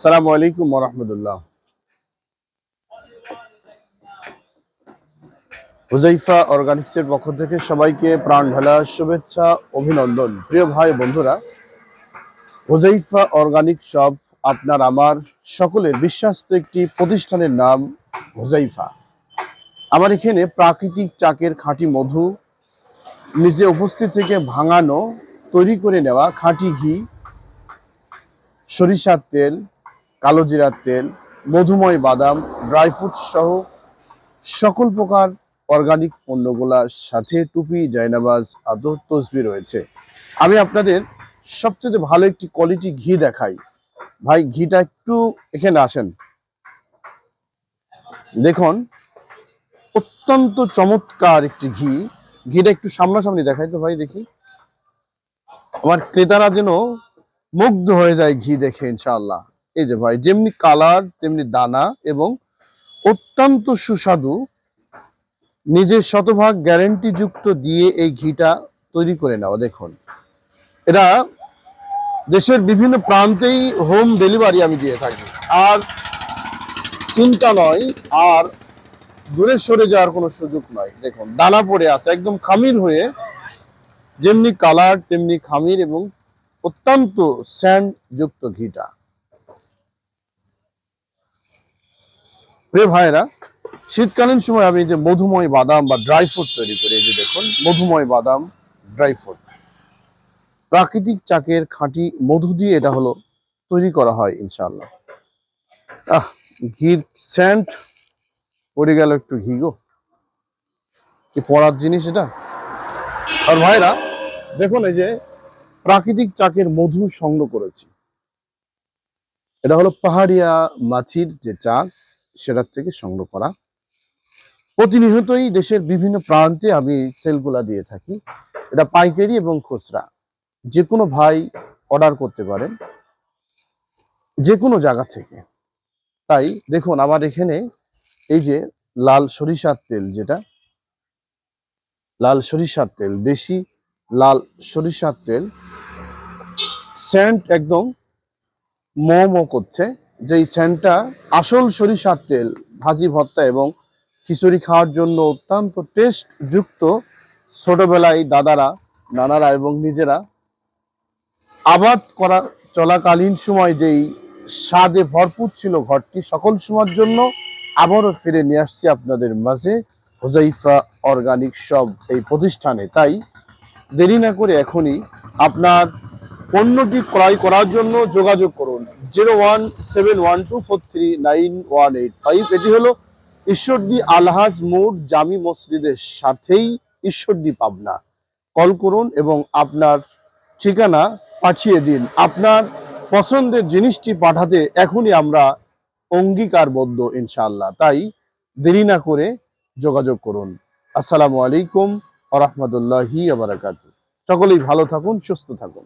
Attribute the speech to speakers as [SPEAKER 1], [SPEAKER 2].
[SPEAKER 1] আসসালামু আলাইকুম রহমতুল্লাহ। হুজাইফা অর্গানিক্সের পক্ষ থেকে সবাইকে প্রাণ ঢালা শুভেচ্ছা, অভিনন্দন। প্রিয় ভাই বন্ধুরা, হুজাইফা অর্গানিক শপ আপনার, আমার সকলের বিশ্বাস্ত একটি প্রতিষ্ঠানের নাম হুজাইফা। আমার এখানে প্রাকৃতিক চাকের খাঁটি মধু, নিজে উপস্থিত থেকে ভাঙানো, তৈরি করে নেওয়া খাঁটি ঘি, সরিষার তেল কালো জিরার তেল, মধুময় বাদাম ড্রাই ফ্রুট সহ সকল প্রকার অর্গানিক পণ্যগুলার সাথে টুপি, জায়নাবাজ, আদর তসবি রয়েছে। আমি আপনাদের সবচেয়ে ভালো একটি কোয়ালিটি ঘি দেখাই। ভাই, ঘিটা একটু এখানে আসেন। দেখুন, অত্যন্ত চমৎকার একটি ঘি। ঘিটা একটু সামনাসামনি দেখাই তো ভাই, দেখি। আমার ক্রেতারা যেন মুগ্ধ হয়ে যায় ঘি দেখে, ইনশাআল্লাহ। এই যে ভাই, যেমনি কালার, তেমনি দানা এবং অত্যন্ত সুস্বাদু, নিজের শতভাগ গ্যারেন্টি যুক্ত দিয়ে এই ঘিটা তৈরি করে নেওয়া দেখুন। এটা দেশের বিভিন্ন প্রান্তেই হোম ডেলিভারি আমি দিয়ে থাকি। আর চিন্তা নয়, আর দূরে সরে যাওয়ার কোনো সুযোগ নয়। দেখুন, দানা পড়ে আছে, একদম খামির হয়ে যেমনি কালার, তেমনি খামির এবং অত্যন্ত স্যান্ড যুক্ত ঘিটা। প্রিয় ভাইরা শীতকালীন সময় আমি যে মধুময় বাদাম বা ড্রাই ফ্রুট তৈরি করি, এই যে দেখুন, মধুময় বাদাম ড্রাই ফ্রুট প্রাকৃতিক চাকের খাঁটি মধু দিয়ে এটা হলো তৈরি করা হয়, ইনশাআল্লাহ। আহ, ঘির স্যান্ড পড়ে গেল একটু ঘি গো। কি পড়ার জিনিস এটা? আর ভাইরা, দেখুন এই যে প্রাকৃতিক চাকের মধু সংগ্রহ করেছি। এটা হলো পাহাড়িয়া মাছির যে চাক সেটার থেকে সংগ্রহ করা। প্রতিনিয়তই দেশের বিভিন্ন প্রান্তে আমি সেলগুলা দিয়ে থাকি। এটা পাইকারি এবং খুচরা। যে কোনো ভাই অর্ডার করতে পারেন। যে কোনো জায়গা থেকে। তাই দেখুন, আমার এখানে এই যে লাল সরিষার তেল যেটা। লাল সরিষার তেল, দেশি লাল সরিষার তেল। সেন্ট একদম মো করছে। যেই সেন্টটা আসল সরিষার তেল, ভাজি, ভর্তা এবং খিচুড়ি খাওয়ার জন্য অত্যন্ত টেস্ট যুক্ত ছোটবেলায় দাদারা, নানারা এবং নিজেরা আবাদ করা চলাকালীন সময় যেই স্বাদে ভরপুর ছিল ঘরটি, সকল সময়ের জন্য আবারও ফিরে নিয়ে আসছি আপনাদের মাঝে। হোজাইফা অর্গানিক সব এই প্রতিষ্ঠানে। তাই দেরি না করে এখনই আপনার পণ্যটি ক্রয় করার জন্য যোগাযোগ করুন। Zero one seven one two four three nine one eight five. এটি হলো ঈশ্বরদী আলহাজ মোড় জামি মসজিদের সাথেই ঈশ্বরদী পাবনা। কল করুন এবং আপনার ঠিকানা পাঠিয়ে দিন। আপনার পছন্দের জিনিসটি পাঠাতে এখনই আমরা অঙ্গীকারবদ্ধ ইনশাআল্লাহ। তাই দেরি না করে যোগাযোগ করুন। আসসালামু আলাইকুম আ রহমতুল্লাহি সকলেই ভালো থাকুন, সুস্থ থাকুন।